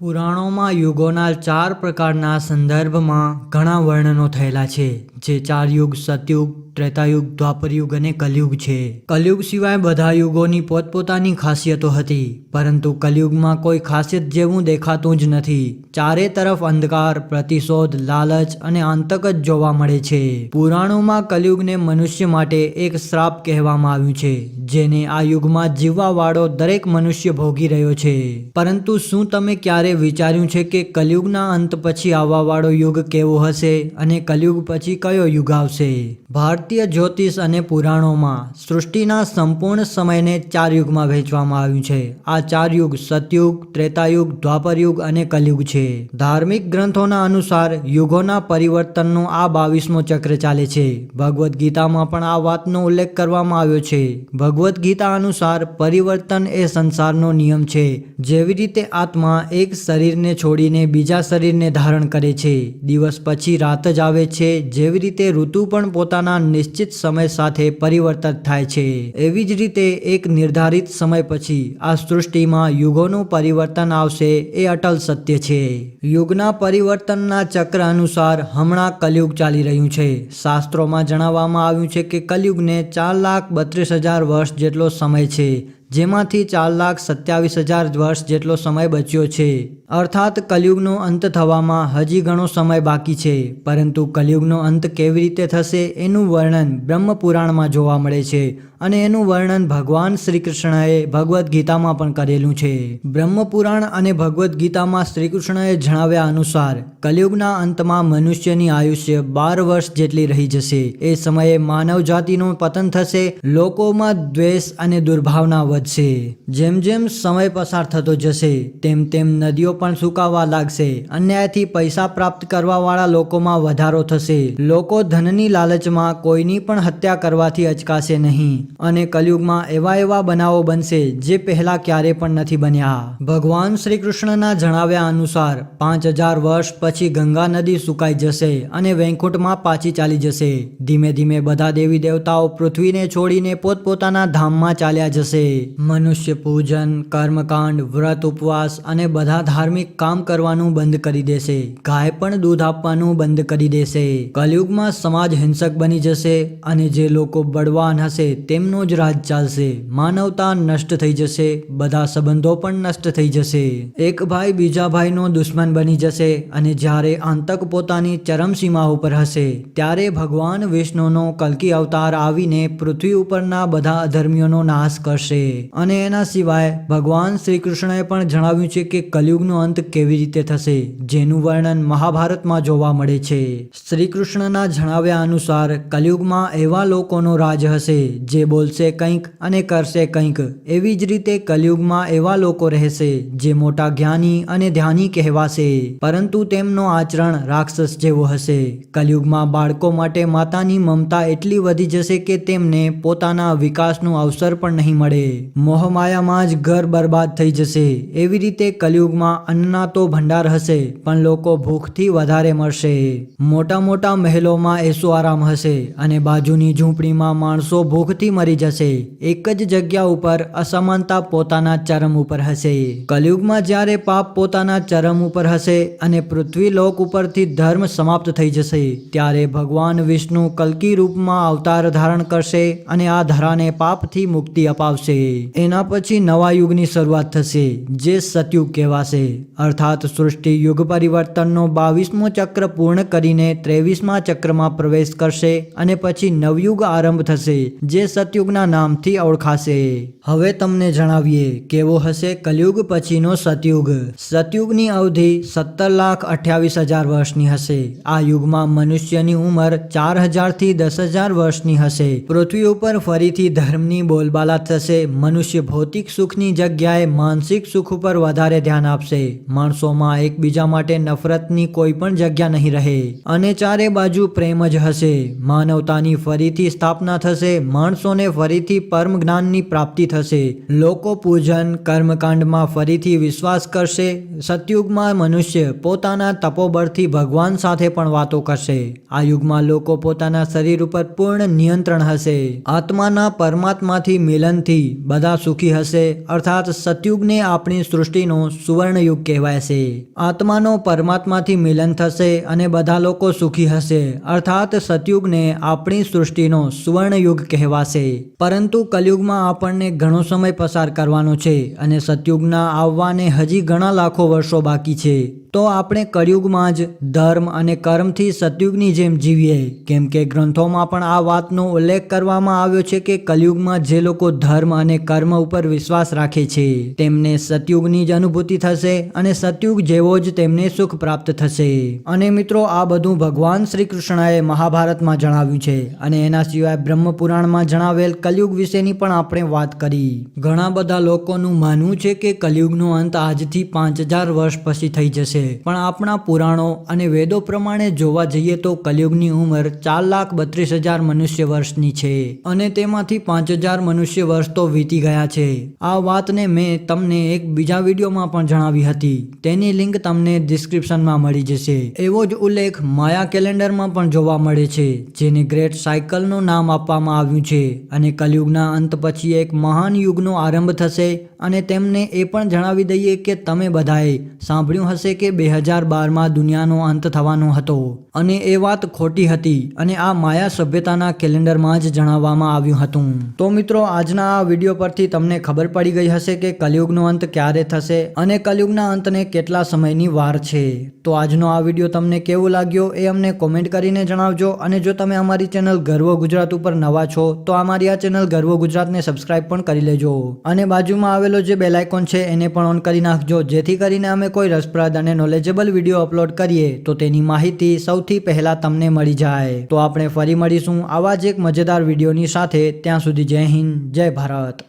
પુરાણોમાં યુગોના ચાર પ્રકારના સંદર્ભમાં ઘણા વર્ણનો થયેલા છે, જે ચાર યુગ સતયુગ, ત્રેતાયુગ, દ્વાપરયુગ અને કલયુગ છે. કલયુગ સિવાય બધા યુગોની પોતપોતાની ખાસિયતો હતી, પરંતુ કલયુગમાં કોઈ ખાસિયત જેવું દેખાતું જ નથી. ચારે તરફ અંધકાર, પ્રતિશોધ, લાલચ અને આંતક જ જોવા મળે છે. પુરાણોમાં કલયુગને મનુષ્ય માટે એક શ્રાપ કહેવામાં આવ્યું છે, જેને આ યુગમાં જીવવાવાળો દરેક મનુષ્ય ભોગી રહ્યો છે. પરંતુ શું તમે ક્યારે વિચાર્યું છે કે કલયુગના અંત પછી આવવાવાળો યુગ કેવો હશે અને કલયુગ પછી કયો યુગ આવશે? ભારતીય જ્યોતિષ અને પુરાણોમાં સૃષ્ટિના સંપૂર્ણ સમયને ચાર યુગમાં વહેંચવામાં આવ્યું છે. આ ચાર યુગ સતયુગ, ત્રેતાયુગ, દ્વાપરયુગ અને કલયુગ છે. ધાર્મિક ગ્રંથોના અનુસાર યુગોના પરિવર્તનનો આ બાવીસમો ચક્ર ચાલે છે. ભગવદ્ ગીતામાં પણ આ વાતનો ઉલ્લેખ કરવામાં આવ્યો છે. ભગવદ્ ગીતા અનુસાર પરિવર્તન એ સંસારનો નિયમ છે. જેવી રીતે આત્મા એક શરીરને છોડીને બીજા શરીરને ધારણ કરે છે. દિવસ પછી રાત જ આવે છે. જેવી રીતે ઋતુ પણ પોતાના નિશ્ચિત સમય સાથે પરિવર્તન થાય છે. એવી જ રીતે એક નિર્ધારિત સમય પછી આ સૃષ્ટિમાં યુગોનું પરિવર્તન આવશે એ અટલ સત્ય છે. યુગના પરિવર્તનના ચક્ર અનુસાર હમણાં કલયુગ ચાલી રહ્યું છે. શાસ્ત્રોમાં જણાવવામાં આવ્યું છે કે કલયુગને ચાર લાખ બત્રીસ હજાર વર્ષ જેટલો સમય છે. જેમાંથી ચાર લાખ સત્યાવીસ હજાર વર્ષ જેટલો સમય બચ્યો છે. અર્થાત કલયુગનો અંત થવામાં હજી ઘણો સમય બાકી છે. પરંતુ કલયુગનો અંત કેવી રીતે થશે એનું વર્ણન બ્રહ્મપુરાણમાં જોવા મળે છે અને એનું વર્ણન ભગવાન શ્રી કૃષ્ણએ ભગવદ્ ગીતામાં પણ કરેલું છે. બ્રહ્મપુરાણ અને ભગવદ્ ગીતામાં શ્રી કૃષ્ણએ જણાવ્યા અનુસાર, કલયુગના અંતમાં મનુષ્યની આયુષ્ય બાર વર્ષ જેટલી રહી જશે. એ સમયે માનવ જાતિનું પતન થશે, લોકોમાં દ્વેષ અને દુર્ભાવના વધશે. જેમ જેમ સમય પસાર થતો જશે, તેમ તેમ નદીઓ પણ સુકાવા લાગશે. અન્યાયથી પૈસા પ્રાપ્ત કરવાવાળા લોકોમાં વધારો થશે. લોકો ધનની લાલચમાં કોઈની પણ હત્યા કરવાથી અચકાશે નહીં. અને કલયુગમાં એવા એવા બનાવો બનશે, જે પહેલા ક્યારે પણ નથી બન્યા. ભગવાન શ્રી કૃષ્ણના જણાવ્યા અનુસાર, પાંચ હજાર વર્ષ પછી ગંગા નદી સુકાઈ જશે અને વૈકુંઠમાં પાછી ચાલી જશે. ધીમે ધીમે બધા દેવી દેવતાઓ પૃથ્વીને છોડીને પોતપોતાના ધામમાં ચાલ્યા જશે. મનુષ્ય પૂજન, કર્મકાંડ, વ્રત, ઉપવાસ અને બધા ધાર્મિક કામ કરવાનું બંધ કરી દેશે. ગાય પણ દૂધ આપવાનું બંધ કરી દેશે. કલયુગમાં સમાજ હિંસક બની જશે અને જે લોકો બળવાન હશે તેમનો જ રાજ ચાલશે. માનવતા નષ્ટ થઈ જશે, બધા સંબંધો પણ નષ્ટ થઈ જશે. એક ભાઈ બીજા ભાઈનો દુશ્મન બની જશે અને જ્યારે આંતક પોતાની ચરમસીમા ઉપર હશે, ત્યારે ભગવાન વિષ્ણુનો કલ્કી અવતાર આવીને પૃથ્વી ઉપરના બધા અધર્મીઓનો નાશ કરશે. અને એના સિવાય ભગવાન શ્રી કૃષ્ણએ પણ જણાવ્યું છે કે કલયુગનો અંત કેવી રીતે થશે, જેનું વર્ણન મહાભારતમાં જોવા મળે છે. શ્રી કૃષ્ણના જણાવ્યા અનુસાર, કલયુગમાં એવા લોકોનો રાજ હશે, જે બોલશે કંઈક અને કરશે કંઈક. એવી જ રીતે કલયુગમાં એવા લોકો રહેશે, જે મોટા જ્ઞાની અને ધ્યાની કહેવાશે. પરંતુ તેમનો આચરણ રાક્ષસ જેવો હશે. કલયુગમાં બાળકો માટે માતાની મમતા એટલી વધી જશે કે તેમને પોતાના વિકાસનું અવસર પણ નહીં મળે. મોહમાયામાં જ ઘર બરબાદ થઈ જશે. એવી રીતે કલયુગમાં અન્નના તો ભંડાર હશે, પણ લોકો ભૂખથી વધારે મળશે મોટા મોટા મહેલોમાં એસો આરામ હશે અને બાજુની ઝૂંપડીમાં માણસો ભૂખથી મરી જશે. એક જ જગ્યા ઉપર અસમાનતા પોતાના ચરમ ઉપર હશે. કલયુગમાં જ્યારે પાપ પોતાના ચરમ ઉપર હશે અને પૃથ્વી લોક ઉપરથી ધર્મ સમાપ્ત થઈ જશે, ત્યારે ભગવાન વિષ્ણુ કલ્કી રૂપમાં અવતાર ધારણ કરશે અને આ ધરાને પાપથી મુક્તિ અપાવશે. એના પછી નવા યુગની શરૂઆત થશે, જે સતયુગ કહેવાશે. અર્થાત સૃષ્ટિ યુગ પરિવર્તનનો બાવીસમો ચક્ર પૂર્ણ કરીને ત્રેવીસમા ચક્રમાં પ્રવેશ કરશે અને પછી નવયુગ આરંભ થશે, જે સતયુગના નામથી ઓળખાશે. હવે તમને જણાવીએ કેવો હશે કલયુગ પછીનો સતયુગ. સતયુગની અવધિ સત્તર લાખ અઠ્યાવીસ હજાર વર્ષની હશે. આ યુગમાં મનુષ્યની ઉંમર ચાર હજારથી દસ હજાર વર્ષની હશે. પૃથ્વી ઉપર ફરીથી ધર્મની બોલબાલા થશે મનુષ્ય ભૌતિક સુખની જગ્યાએ માનસિક સુખ ઉપર વધારે ધ્યાન આપશે. માણસોમાં એકબીજા માટે નફરતની કોઈ પણ જગ્યા નહીં રહે. અને ચારે બાજુ પ્રેમ જ હશે. માનવતાની ફરીથી સ્થાપના થશે. માણસોને ફરીથી પરમ જ્ઞાનની પ્રાપ્તિ થશે. લોકો પૂજન, કર્મકાંડમાં ફરીથી વિશ્વાસ કરશે. સતયુગમાં મનુષ્ય પોતાના તપોબળથી ભગવાન સાથે પણ વાતો કરશે. આ યુગમાં લોકો પોતાના શરીર ઉપર પૂર્ણ નિયંત્રણ હશે. આત્માના પરમાત્માથી મિલનથી બધા સુખી હશે, અર્થાત સતયુગને આપણી સૃષ્ટિનો સુવર્ણયુગ કહેવાય છે. આત્માનો પરમાત્માથી મિલન થશે અને બધા લોકો સુખી હશે, અર્થાત સતયુગને આપણી સૃષ્ટિનો સુવર્ણયુગ કહેવાશે. પરંતુ કલયુગમાં આપણને ઘણો સમય પસાર કરવાનો છે અને સતયુગના આવવાને હજી ઘણા લાખો વર્ષો બાકી છે. તો આપણે કળિયુગમાં જ ધર્મ અને કર્મથી સતયુગની જેમ જીવીએ. કેમ કે ગ્રંથોમાં પણ આ વાતનો ઉલ્લેખ કરવામાં આવ્યો છે કે કલયુગમાં જે લોકો ધર્મ અને કર્મ ઉપર વિશ્વાસ રાખે છે, તેમને સતયુગની જ અનુભૂતિ થશે અને સતયુગ જેવો જ તેમને સુખ પ્રાપ્ત થશે. અને મિત્રો, આ બધું ભગવાન શ્રી કૃષ્ણએ મહાભારતમાં જણાવ્યું છે અને એના સિવાય બ્રહ્મપુરાણમાં જણાવેલ કલયુગ વિશેની પણ આપણે વાત કરી. ઘણા બધા લોકોનું માનવું છે કે કલયુગનો અંત આજથી પાંચ હજાર વર્ષ પછી થઈ જશે. પણ આપણા પુરાણો અને વેદો પ્રમાણે જોવા જઈએ તો કલયુગની ઉંમર ચાર લાખ બત્રીસ હજાર મનુષ્ય વર્ષની છે અને તેમાંથી પાંચ હજાર મનુષ્ય વર્ષ તો વીતી ગયા છે. આ વાતને મેં તમને એક બીજા વિડીયોમાં પણ જણાવી હતી. તેની લિંક તમને ડિસ્ક્રિપ્શનમાં મળી જશે. એવો જ ઉલ્લેખ માયા કેલેન્ડરમાં પણ જોવા મળે છે, જેને ગ્રેટ સાયકલનું નામ આપવામાં આવ્યું છે અને કલયુગના અંત પછી એક મહાન યુગનો આરંભ થશે અને તેમને એ પણ જણાવી દઈએ કે તમે બધાએ સાંભળ્યું હશે કે બે હજાર બારમાં દુનિયાનો અંત થવાનો હતો. અને એ વાત ખોટી હતી અને આ માયા સભ્યતાના કેલેન્ડરમાં જ જણાવવામાં આવ્યું હતું. તો મિત્રો, આજના આ વીડિયો પરથી તમને ખબર પડી ગઈ હશે કે કલયુગનો અંત ક્યારે થશે અને કલયુગના અંતને કેટલા સમયની વાર છે. તો આજનો આ વીડિયો તમને કેવો લાગ્યો એ અમને કોમેન્ટ કરીને જણાવજો અને જો તમે અમારી ચેનલ ગર્વ ગુજરાત ઉપર નવા છો, તો અમારી આ ચેનલ ગર્વ ગુજરાતને સબસ્ક્રાઇબ પણ કરી લેજો. અને બાજુમાં આવેલો જે બેલ છે, એને પણ ઓન કરી નાખજો, જેથી કરીને અમે કોઈ રસપ્રદ અને નોલેજેબલ વીડિયો અપલોડ કરીએ, તો તેની માહિતી સૌથી પહેલાં તમને મળી જાય. તો આપણે ફરી મળીશું આવા જ એક મજેદાર વિડીયોની સાથે. ત્યાં સુધી જય હિન્દ, જય ભારત.